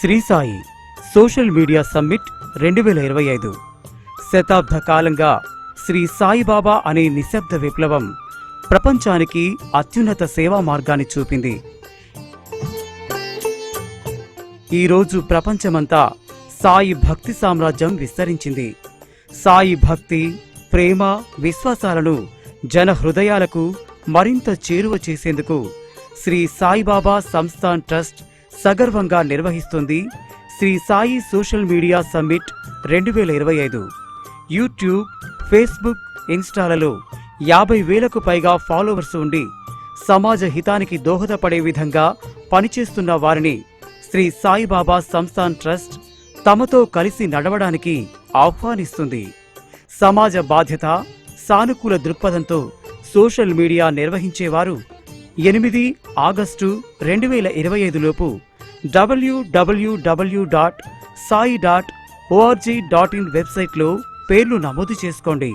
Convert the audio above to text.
Shri Sai social media summit రెండు వేల ఇరవై ఐదు. శతాబ్ద కాలంగా శ్రీ సాయిబాబా అనే నిశ్శబ్ద విప్లవం ప్రపంచానికి అత్యున్నత సేవా మార్గాన్ని చూపింది. ఈరోజు ప్రపంచమంతా సాయి భక్తి సామ్రాజ్యం విస్తరించింది. సాయి భక్తి ప్రేమ విశ్వాసాలను జన హృదయాలకు మరింత చేరువ చేసేందుకు శ్రీ సాయిబాబా సంస్థాన్ ట్రస్ట్ సగర్వంగా నిర్వహిస్తుంది Shri Sai social media summit రెండు వేల ఇరవై ఐదు. యూట్యూబ్ ఫేస్బుక్ ఇన్స్టాలలో యాభై వేలకు పైగా ఫాలోవర్స్ ఉండి సమాజ హితానికి దోహదపడే విధంగా పనిచేస్తున్న వారిని శ్రీ సాయిబాబా సంస్థాన్ ట్రస్ట్ తమతో కలిసి నడవడానికి ఆహ్వానిస్తుంది. సమాజ బాధ్యత సానుకూల దృక్పథంతో సోషల్ మీడియా నిర్వహించేవారు ఎనిమిది ఆగస్టు రెండు వేల ఇరవై ఐదులోపు WWW dot Sai dot ORG dot in వెబ్సైట్లో పేర్లు నమోదు చేసుకోండి.